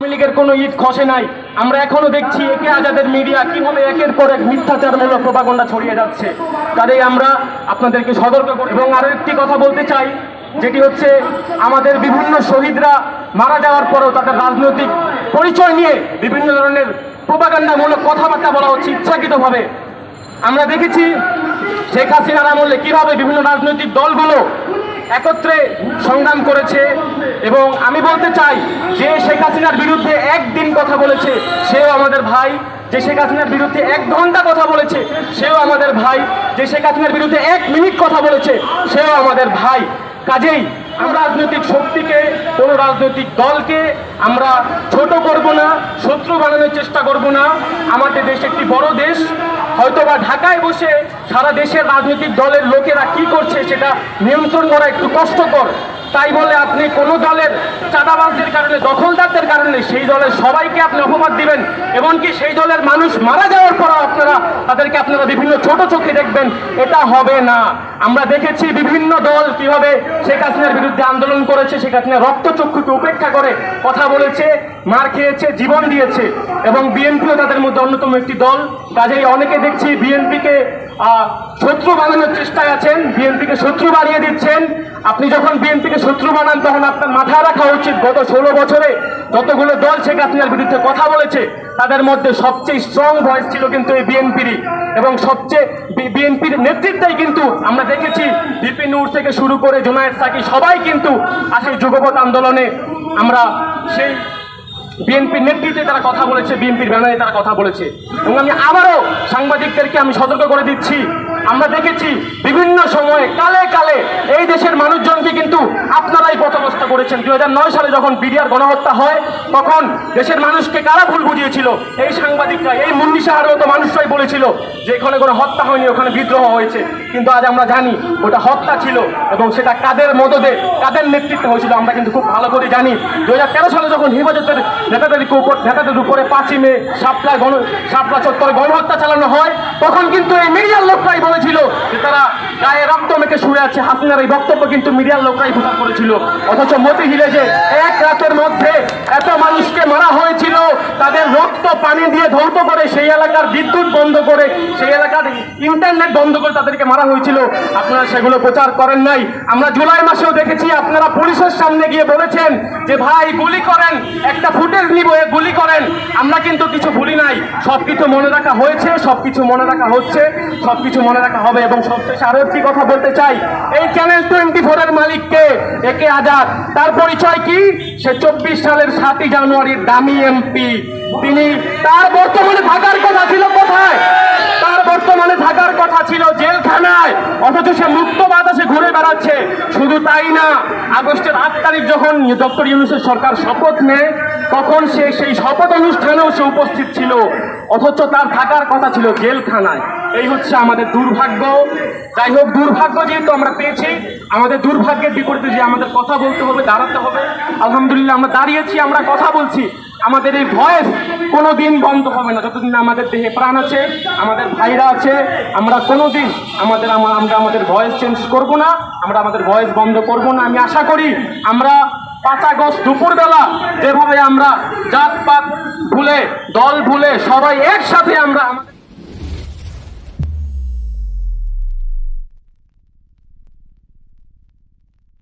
আওয়ামী লীগের কোনো ইট খসে নাই। আমরা এখনও দেখছি একে আজাদের মিডিয়া কীভাবে একের পর এক মিথ্যাচারমূলক প্রপাগণ্ডা ছড়িয়ে যাচ্ছে। তাই আমরা আপনাদেরকে সতর্ক করি। এবং আরও একটি কথা বলতে চাই, যেটি হচ্ছে আমাদের বিভিন্ন শহীদরা মারা যাওয়ার পরেও তাদের রাজনৈতিক পরিচয় নিয়ে বিভিন্ন ধরনের প্রপাগান্ডামূলক কথাবার্তা বলা হচ্ছে ইচ্ছাকৃতভাবে। আমরা দেখেছি শেখ হাসিনার আমলে কীভাবে বিভিন্ন রাজনৈতিক দলগুলো একত্রে সংগ্রাম করেছে এবং আমি বলতে চাই যে শেখ হাসিনার বিরুদ্ধে একদিন কথা বলেছে, সেও আমাদের ভাই। যে শেখ হাসিনার বিরুদ্ধে এক ঘণ্টা কথা বলেছে, সেও আমাদের ভাই। যে শেখ হাসিনার বিরুদ্ধে এক মিনিট কথা বলেছে, সেও আমাদের ভাই। কাজেই আমরা রাজনৈতিক শক্তিকে, কোনো রাজনৈতিক দলকে আমরা ছোট করব না, শত্রু বানানোর চেষ্টা করব না। আমাদের দেশ একটি বড় দেশ। হয়তোবা ঢাকায় বসে সারা দেশের রাজনৈতিক দলের লোকেরা কি করছে সেটা নিয়ন্ত্রণ করা একটু কষ্টকর। তাই বলে আপনি কোনো দলের চাঁদাবাজদের কারণে, দখলদারদের কারণে, সেই দলের সবাইকে আপনি অপবাদ দিবেন। এমনকি সেই দলের মানুষ মারা যাওয়ার পরও আপনারা, তাদেরকে আপনারা বিভিন্ন ছোট চোখে দেখবেন। এটা হবে না। আমরা দেখেছি বিভিন্ন দল কীভাবে শেখ হাসিনার বিরুদ্ধে আন্দোলন করেছে, শেখ হাসিনা রক্তচক্ষুকে উপেক্ষা করে কথা বলেছে, মার খেয়েছে, জীবন দিয়েছে। এবং বিএনপিও তাদের মধ্যে অন্যতম একটি দল। কাজেই অনেকে দেখছি বিএনপিকে শত্রু বানানোর চেষ্টায় আছেন, বিএনপিকে শত্রু বানিয়ে দিচ্ছেন। আপনি যখন বিএনপিকে শত্রু বানান তখন আপনার মাথায় রাখা উচিত। গত ষোলো বছরে যতগুলো দল শেখ হাসিনার বিরুদ্ধে কথা বলেছে, তাদের মধ্যে সবচেয়ে স্ট্রং ভয়েস ছিল কিন্তু এই বিএনপিরই। এবং সবচেয়ে বিএনপির নেতৃত্বেই কিন্তু আমরা দেখেছি বিপিন নূর থেকে শুরু করে জোনায়েদ সাকি সবাই কিন্তু আসে যুগপথ আন্দোলনে। আমরা সেই বিএনপির নেতৃত্বে তারা কথা বলেছে, বিএনপির ব্যানারে তারা কথা বলেছে। এবং আমি আবারও সাংবাদিকদেরকে আমি সতর্ক করে দিচ্ছি আমরা দেখেছি বিভিন্ন সময়ে, কালে কালে এই দেশের মানুষজনকে কিন্তু আপনারাই পথগ্রস্ত করেছেন। দু হাজার নয় সালে যখন বিডিআর গণহত্যা হয়, তখন দেশের মানুষকে কারা ভুল বুঝিয়েছিল? এই সাংবাদিকরা, এই মুন্নি সাহার মতো মানুষরাই বলেছিল যে এখানে কোনো হত্যা হয়নি, ওখানে বিদ্রোহ হয়েছে। কিন্তু আজ আমরা জানি, ওটা হত্যা ছিল এবং সেটা কাদের মদদে, কাদের নেতৃত্বে হয়েছিল, আমরা কিন্তু খুব ভালো করে জানি। দু হাজার তেরো সালে যখন হেফাজতের নেতাদের উপর নেতাদের উপরে পাঁচই মে সাপলা গণ সাপলা চত্বরে গণহত্যা চালানো হয়, তখন কিন্তু এই মিডিয়ার লোকরাই বলেছিল যে তারা গায়ে শুয়ে আছে হাসিনার এই বক্তব্য কিন্তু মিডিয়ার লোকরাই প্রচার করেছিল। অথচ মতিহিলে যে এক রাতের মধ্যে এত মানুষকে মারা হয়েছিল, তাদের রক্ত পানি দিয়ে ধৌত করে সেই এলাকার বিদ্যুৎ বন্ধ করে সেই এলাকার ইন্টারনেট বন্ধ করে তাদেরকে মারা হয়েছিল। আপনারা সেগুলো প্রচার করেন নাই। আমরা জুলাই মাসেও দেখেছি, আপনারা পুলিশের সামনে গিয়ে বলেছেন যে, ভাই, গুলি করেন, একটা ফুটেজ নিব গুলি করেন। আমরা কিন্তু কিছু ভুলি নাই। সব কিছু মনে রাখা হয়েছে সব কিছু মনে রাখা হচ্ছে সব কিছু মনে রাখা হবে এবং সবশেষে আরও একটি কথা বলতে চাই। এই চ্যানেল টোয়েন্টি ফোরের মালিককে, একে আজাদ। তার পরিচয় কি? সে চব্বিশ সালের সাতই জানুয়ারির দামি এমপি। তিনি তার বর্তমানে থাকার কথা ছিল কোথায় তার বর্তমানে থাকার কথা ছিল জেলখানায় অথচ সে মুক্ত বাতাসে ঘুরে বেড়াচ্ছে শুধু তাই না, আগস্টের আট তারিখ যখন ডক্টর ইউনুসের সরকার শপথ নেয়, তখন সে সেই শপথ অনুষ্ঠানেও সে উপস্থিত ছিল। অথচ তার থাকার কথা ছিল জেলখানায়। এই হচ্ছে আমাদের দুর্ভাগ্য। যাই হোক, দুর্ভাগ্য যেহেতু আমরা পেয়েছি, আমাদের দুর্ভাগ্যের বিপরীতে যে আমাদের কথা বলতে হবে, দাঁড়াতে হবে, আলহামদুলিল্লাহ আমরা দাঁড়িয়েছি, আমরা কথা বলছি। আমাদের এই ভয়েস কোনো দিন বন্ধ হবে না। যতদিন আমাদের দেহে প্রাণ আছে, আমাদের ভাইরা আছে, আমরা কোনো দিন আমাদের আমা- আমরা আমাদের ভয়েস চেঞ্জ করব না, আমরা আমাদের ভয়েস বন্ধ করব না। আমি আশা করি আমরা পাঁচ আগস্ট দুপুরবেলা যেভাবে আমরা জাতপাত ভুলে, দল ভুলে সবাই একসাথে আমরা